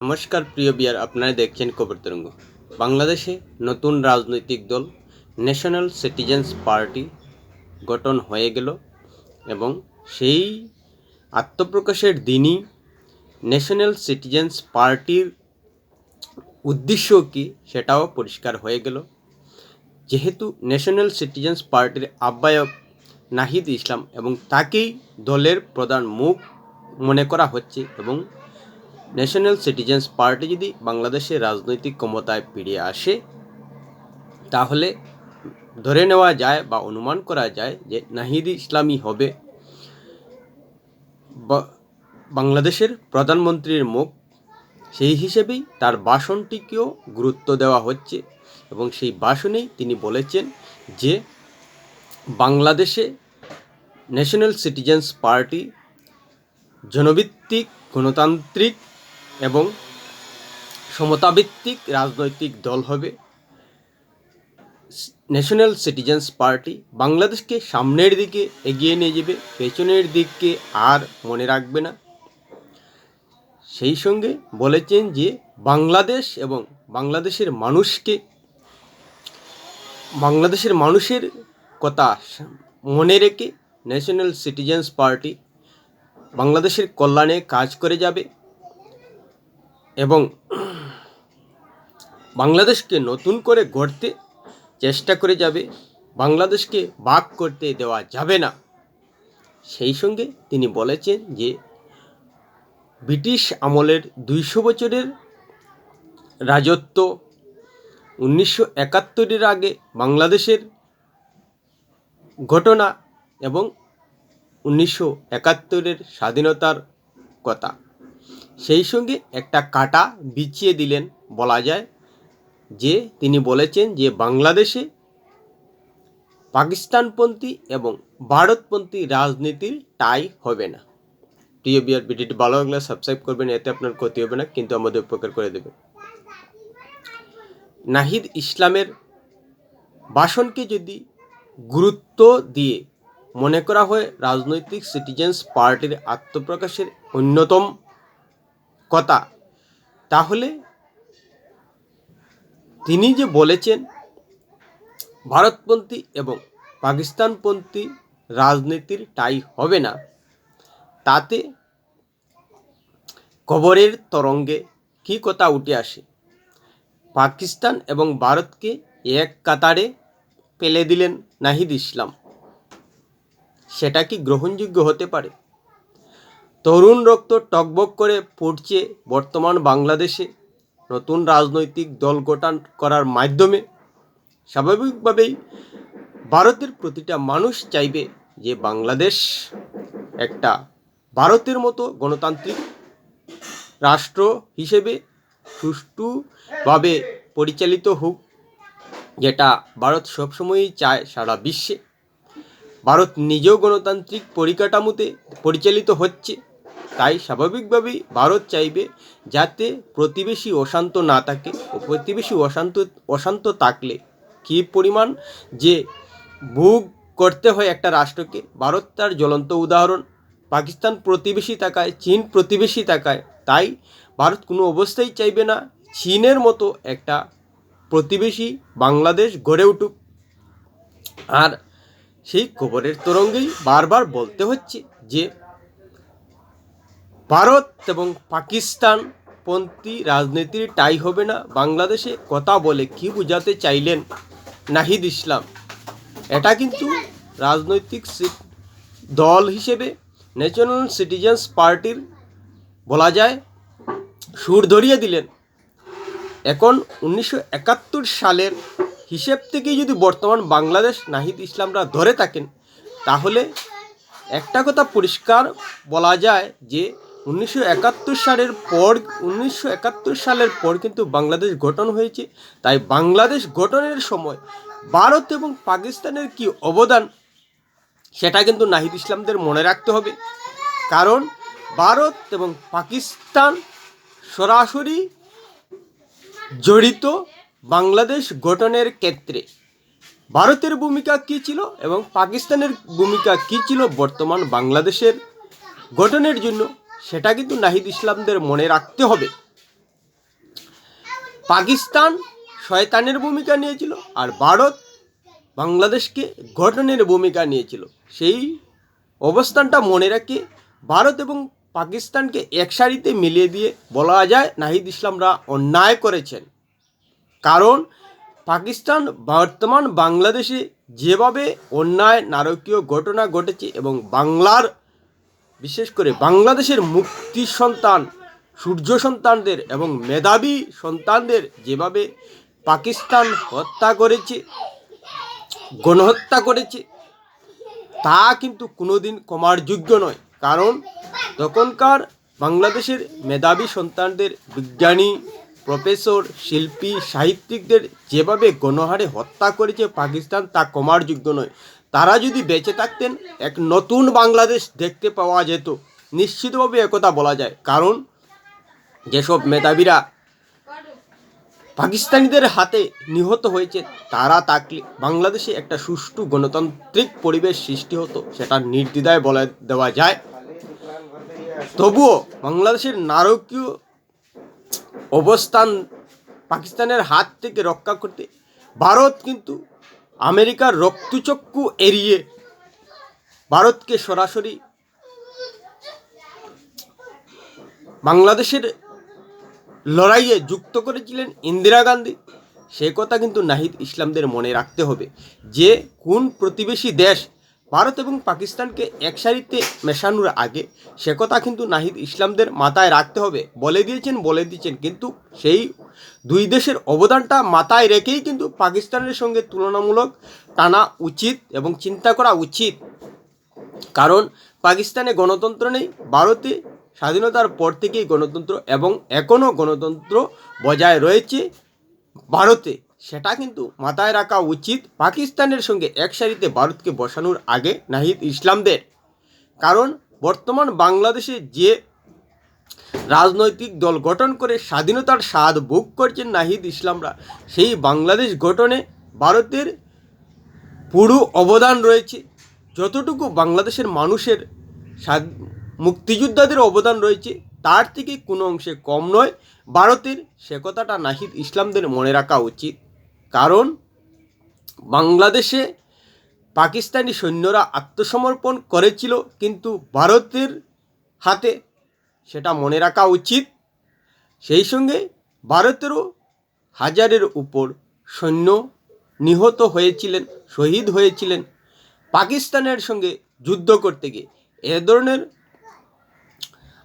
নমস্কার, প্রিয় বিয়ার আপনারা দেখছেন খবর তরঙ্গ। বাংলাদেশে নতুন রাজনৈতিক দল ন্যাশনাল সিটিজেন্স পার্টি গঠন হয়ে গেল এবং সেই আত্মপ্রকাশের দিনই ন্যাশনাল সিটিজেন্স পার্টির উদ্দেশ্য কী সেটাও পরিষ্কার হয়ে গেল। যেহেতু ন্যাশনাল সিটিজেন্স পার্টির আহ্বায়ক নাহিদ ইসলাম এবং তাকেই দলের প্রধান মুখ মনে করা হচ্ছে এবং ন্যাশনাল সিটিজেন্স পার্টি যদি বাংলাদেশের রাজনৈতিক ক্ষমতায় ফিরে আসে, তাহলে ধরে নেওয়া যায় বা অনুমান করা যায় যে নাহিদ ইসলামী হবে। বাংলাদেশের প্রধানমন্ত্রীর মুখ, সেই হিসেবেই তার ভাষণটিকেও গুরুত্ব দেওয়া হচ্ছে এবং সেই ভাষণেই তিনি বলেছেন যে বাংলাদেশে ন্যাশনাল সিটিজেন্স পার্টি জনভিত্তিক গণতান্ত্রিক এবং সমতাভিত্তিক রাজনৈতিক দল হবে। ন্যাশনাল সিটিজেন্স পার্টি বাংলাদেশকে সামনের দিকে এগিয়ে নিয়ে যাবে, পেছনের দিককে আর মনে রাখবে না। সেই সঙ্গে বলেছেন যে বাংলাদেশ এবং বাংলাদেশের মানুষকে, বাংলাদেশের মানুষের কথা মনে রেখে ন্যাশনাল সিটিজেন্স পার্টি বাংলাদেশের কল্যাণে কাজ করে যাবে। এবং বাংলাদেশকে নতুন করে গড়তে চেষ্টা করে যাবে, বাংলাদেশকে ভাগ করতে দেওয়া যাবে না। সেই সঙ্গে তিনি বলেছেন যে, ব্রিটিশ আমলের দুইশো বছরের রাজত্ব উনিশশো একাত্তরের আগে বাংলাদেশের ঘটনা এবং উনিশশো একাত্তরের স্বাধীনতার কথা। সেই সঙ্গে একটা কাটা বিছিয়ে দিলেন, বলা যায়, যে তিনি বলেছেন যে বাংলাদেশে পাকিস্তানপন্থী এবং ভারতপন্থী রাজনীতির টাই হবে না। প্রিয় বিয়ার, ভিডিওটি ভালো লাগলে সাবস্ক্রাইব করবেন, এতে আপনার ক্ষতি হবে না, কিন্তু আমাদের উপকার করে দেবে। নাহিদ ইসলামের ভাষণকে যদি গুরুত্ব দিয়ে মনে করা হয়, রাজনৈতিক সিটিজেন্স পার্টির আত্মপ্রকাশের অন্যতম কথা। তাহলে তিনি যে বলেছেন, ভারতপন্থী এবং পাকিস্তানপন্থী রাজনীতির টাই হবে না, তাতে কবরের তরঙ্গে কী কথা উঠে আসে? পাকিস্তান এবং ভারতকে এক কাতারে ফেলে দিলেন নাহিদ ইসলাম। সেটা কি গ্রহণযোগ্য হতে পারে? তরুণ রক্ত টকবক করে ফুটছে বর্তমান বাংলাদেশে। নতুন রাজনৈতিক দল গঠন করার মাধ্যমে স্বাভাবিকভাবেই ভারতের প্রতিটা মানুষ চাইবে যে বাংলাদেশ একটা ভারতের মতো গণতান্ত্রিক রাষ্ট্র হিসেবে সুষ্ঠুভাবে পরিচালিত হোক, যেটা ভারত সবসময়ই চায় সারা বিশ্বে। ভারত নিজেও গণতান্ত্রিক পরিকাঠামোতে পরিচালিত হচ্ছে। তাই স্বাভাবিকভাবেই ভারত চাইবে যাতে প্রতিবেশী অশান্ত না থাকে ও প্রতিবেশী অশান্ত অশান্ত থাকলে কী পরিমাণ যে ভোগ করতে হয় একটা রাষ্ট্রকে, ভারত তার জ্বলন্ত উদাহরণ। পাকিস্তান প্রতিবেশী তাকায় চীন প্রতিবেশী তাকায় তাই ভারত কোনো অবস্থায় চাইবে না চীনের মতো একটা প্রতিবেশী বাংলাদেশ গড়ে উঠুক। আর সেই খবরের তরঙ্গেই বারবার বলতে হচ্ছে যে ভারত এবং পাকিস্তান পন্থী রাজনীতির টাই হবে না। বাংলাদেশে কথা বলে কি বোঝাতে চাইলেন নাহিদ ইসলাম? এটা কিন্তু রাজনৈতিক দল হিসেবে ন্যাশনাল সিটিজেন্স পার্টির বলা যায়, সুর ধরিয়ে দিলেন। এখন উনিশশো একাত্তর সালের হিসেব থেকেই যদি বর্তমান বাংলাদেশ নাহিদ ইসলামরা ধরে থাকেন, তাহলে একটা কথা পরিষ্কার বলা যায় যে উনিশশো একাত্তর সালের পর, উনিশশো একাত্তর সালের পর কিন্তু বাংলাদেশ গঠন হয়েছে। তাই বাংলাদেশ গঠনের সময় ভারত এবং পাকিস্তানের কি অবদান, সেটা কিন্তু নাহিদ ইসলামদের মনে রাখতে হবে। কারণ ভারত এবং পাকিস্তান সরাসরি জড়িত বাংলাদেশ গঠনের ক্ষেত্রে। ভারতের ভূমিকা কী ছিল এবং পাকিস্তানের ভূমিকা কী ছিল বর্তমান বাংলাদেশের গঠনের জন্য? সেটা কিন্তু নাহিদ ইসলামদের মনে রাখতে হবে। পাকিস্তান শয়তানের ভূমিকা নিয়েছিল আর ভারত বাংলাদেশকে গঠনের ভূমিকা নিয়েছিল। সেই অবস্থানটা মনে রাখে ভারত এবং পাকিস্তানকে এক সারিতে মিলিয়ে দিয়ে বলা যায় নাহিদ ইসলামরা অন্যায় করেছেন। কারণ পাকিস্তান বর্তমান বাংলাদেশে যেভাবে অন্যায়, নারকীয় ঘটনা ঘটেছে এবং বাংলার বিশেষ করে বাংলাদেশের মুক্তি সন্তান, সূর্য সন্তানদের এবং মেধাবী সন্তানদের যেভাবে পাকিস্তান হত্যা করেছে, গণহত্যা করেছে, তা কিন্তু কোনোদিন কমার যোগ্য নয়। কারণ তখনকার বাংলাদেশের মেধাবী সন্তানদের বিজ্ঞানী, প্রফেসর, শিল্পী, সাহিত্যিকদের যেভাবে গণহারে হত্যা করেছে পাকিস্তান, তা কমার যোগ্য নয়। তারা যদি বেঁচে থাকতেন, এক নতুন বাংলাদেশ দেখতে পাওয়া যেত। নিশ্চিতভাবে একথা বলা যায়। কারণ, যেসব মেধাবীরা পাকিস্তানিদের হাতে নিহত হয়েছে, তারা থাকলে বাংলাদেশে একটা সুষ্ঠু গণতান্ত্রিক পরিবেশ সৃষ্টি হতো, সেটা নির্দ্বিধায় বলে দেওয়া যায়। তবুও বাংলাদেশের নারকীয় অবস্থান পাকিস্তানের হাত থেকে রক্ষা করতে ভারত কিন্তু আমেরিকার রক্তচক্ষু এড়িয়ে ভারতকে সরাসরি বাংলাদেশের লড়াইয়ে যুক্ত করেছিলেন ইন্দিরা গান্ধী। সে কথা কিন্তু নাহিদ ইসলামদের মনে রাখতে হবে যে, কোন প্রতিবেশী দেশ ভারত এবং পাকিস্তানকে এক সারিতে মেশানোর আগে সে কথা কিন্তু নাহিদ ইসলামদের মাথায় রাখতে হবে। বলে দিয়েছেন বলে দিয়েছেন কিন্তু সেই দুই দেশের অবদানটা মাথায় রেখেই কিন্তু পাকিস্তানের সঙ্গে তুলনামূলক টানা উচিত এবং চিন্তা করা উচিত। কারণ পাকিস্তানে গণতন্ত্র নেই, ভারতে স্বাধীনতার পর থেকেই গণতন্ত্র এবং এখনও গণতন্ত্র বজায় রয়েছে ভারতে। সেটা কিন্তু মাথায় রাখা উচিত পাকিস্তানের সঙ্গে এক সারিতে ভারতকে বসানোর আগে নাহিদ ইসলামদের। কারণ বর্তমান বাংলাদেশে যে রাজনৈতিক দল গঠন করে স্বাধীনতার স্বাদ ভোগ করছেন নাহিদ ইসলামরা, সেই বাংলাদেশ গঠনে ভারতের পুরো অবদান রয়েছে। যতটুকু বাংলাদেশের মানুষের মুক্তিযোদ্ধাদের অবদান রয়েছে, তার থেকে কোনো অংশে কম নয়। ভারতের সে কথাটা নাহিদ ইসলামদের মনে রাখা উচিত। কারণ বাংলাদেশে পাকিস্তানি সৈন্যরা আত্মসমর্পণ করেছিল, কিন্তু ভারতের হাতে সেটা মনে রাখা উচিত। সেই সঙ্গে ভারতেরও হাজারের উপর সৈন্য নিহত হয়েছিলেন, শহীদ হয়েছিলেন। পাকিস্তানের সঙ্গে যুদ্ধ করতে গিয়ে এ ধরনের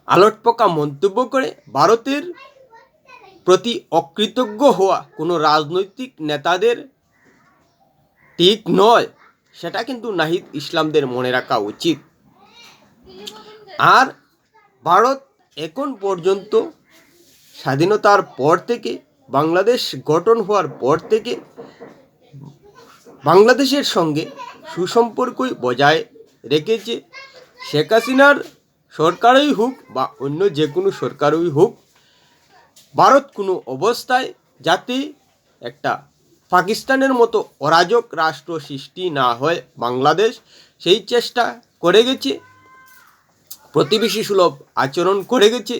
আলোটপোকা মন্তব্য করে ভারতের প্রতি অকৃতজ্ঞ হওয়া কোনো রাজনৈতিক নেতাদের ঠিক নয়, সেটা কিন্তু নাহিদ ইসলামদের মনে রাখা উচিত। আর ভারত এখন পর্যন্ত স্বাধীনতার পর থেকে, বাংলাদেশ গঠন হওয়ার পর থেকে বাংলাদেশের সঙ্গে সুসম্পর্কই বজায় রেখেছে। শেখ হাসিনার সরকারই হোক বা অন্য যে কোনো সরকারই হোক ভারত কোনো অবস্থায় যাতে একটা পাকিস্তানের মতো অরাজক রাষ্ট্র সৃষ্টি না হয় বাংলাদেশ সেই চেষ্টা করে গেছে, প্রতিবেশী সুলভ আচরণ করে গেছে,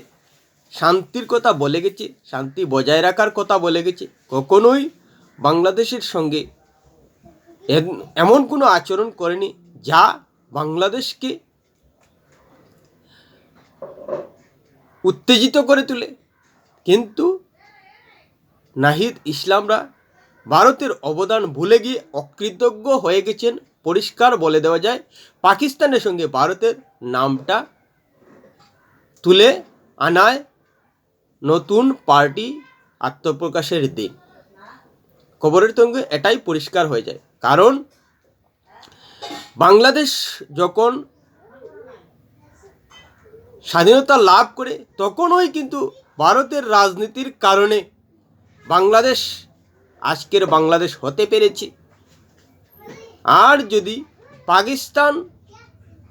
শান্তির কথা বলে গেছে, শান্তি বজায় রাখার কথা বলে গেছে, কখনোই বাংলাদেশের সঙ্গে এমন কোনো আচরণ করেনি যা বাংলাদেশকে উত্তেজিত করে তোলে। কিন্তু নাহিদ ইসলামরা ভারতের অবদান ভুলে গিয়ে অকৃতজ্ঞ হয়ে গেছেন, পরিষ্কার বলে দেওয়া যায়। পাকিস্তানের সঙ্গে ভারতের নামটা তুলে আনায় নতুন পার্টি আত্মপ্রকাশের দিন। খবরের সঙ্গে এটাই পরিষ্কার হয়ে যায়। কারণ বাংলাদেশ যখন স্বাধীনতা লাভ করে, তখনই কিন্তু ভারতের রাজনীতির কারণে বাংলাদেশ, আজকের বাংলাদেশ হতে পেরেছে। আর যদি পাকিস্তান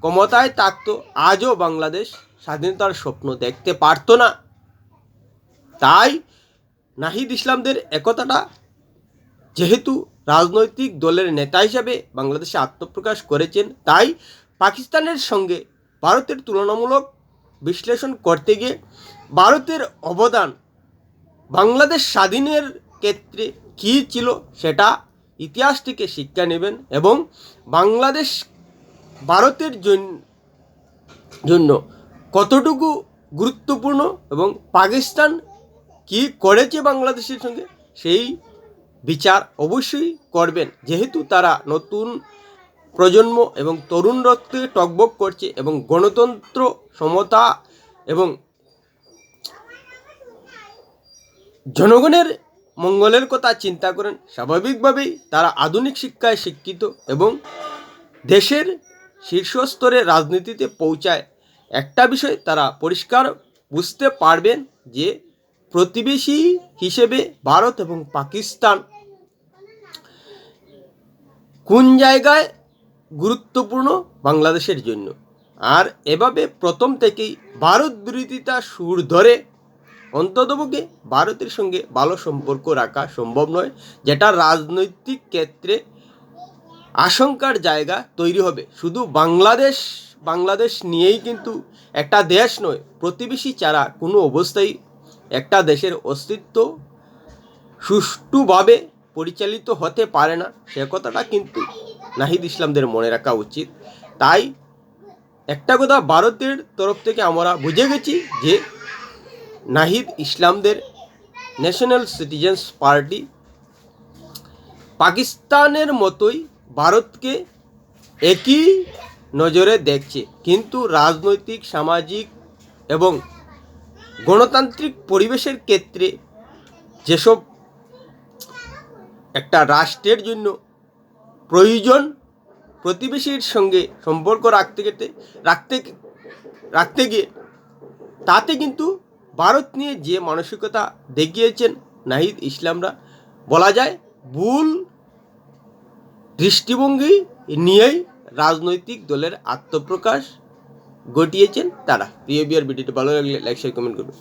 ক্ষমতায় থাকতো, আজও বাংলাদেশ স্বাধীনতার স্বপ্ন দেখতে পারতো না। তাই নাহিদ ইসলামদের একতাটা যেহেতু রাজনৈতিক দলের নেতা হিসাবে বাংলাদেশে আত্মপ্রকাশ করেছেন, তাই পাকিস্তানের সঙ্গে ভারতের তুলনামূলক বিশ্লেষণ করতে গিয়ে ভারতের অবদান বাংলাদেশ স্বাধীনের ক্ষেত্রে কী ছিল সেটা ইতিহাস থেকে শিক্ষা নেবেন এবং বাংলাদেশ ভারতের জন- জন্য কতটুকু গুরুত্বপূর্ণ এবং পাকিস্তান কি করেছে বাংলাদেশের সঙ্গে সেই বিচার অবশ্যই করবেন। যেহেতু তারা নতুন প্রজন্ম এবং তরুণ রক্তে টকবক করছে এবং গণতন্ত্র সমতা এবং জনগণের মঙ্গলের কথা চিন্তা করেন, স্বাভাবিকভাবেই তারা আধুনিক শিক্ষায় শিক্ষিত এবং দেশের শীর্ষস্তরে রাজনীতিতে পৌঁছায়। একটা বিষয় তারা পরিষ্কার বুঝতে পারবেন যে প্রতিবেশী হিসেবে ভারত এবং পাকিস্তান কোন জায়গায় গুরুত্বপূর্ণ বাংলাদেশের জন্য। আর এভাবে প্রথম থেকেই ভারত বিরোধিতা সুর ধরে অন্ততপক্ষে ভারতের সঙ্গে ভালো সম্পর্ক রাখা সম্ভব নয়, যেটা রাজনৈতিক ক্ষেত্রে আশঙ্কার জায়গা তৈরি হবে। শুধু বাংলাদেশ বাংলাদেশ নিয়েই কিন্তু একটা দেশ নয়, প্রতিবেশী ছাড়া কোনো অবস্থায় একটা দেশের অস্তিত্ব সুষ্ঠুভাবে পরিচালিত হতে পারে না। সে কথাটা কিন্তু নাহিদ ইসলামদের মনে রাখা উচিত। তাই একটা কথা ভারতের তরফ থেকে আমরা বুঝে গেছি যে নাহিদ ইসলামদের ন্যাশনাল সিটিজেন্স পার্টি পাকিস্তানের মতোই ভারতকে একই নজরে দেখছে। কিন্তু রাজনৈতিক, সামাজিক এবং গণতান্ত্রিক পরিবেশের ক্ষেত্রে যেসব একটা রাষ্ট্রের জন্য প্রয়োজন প্রতিবেশীর সঙ্গে সম্পর্ক রাখতে গেতে, রাখতে রাখতে গিয়ে তাতে কিন্তু ভারত নিয়ে যে মানসিকতা দেখিয়েছেন নাহিদ ইসলামরা, বলা যায় ভুল দৃষ্টিভঙ্গি নিয়েই রাজনৈতিক দলের আত্মপ্রকাশ ঘটিয়েছেন তারা। প্রিয় বিয়ার ভিডিওটি ভালো লাগলে লাইক শেয়ার কমেন্ট করবেন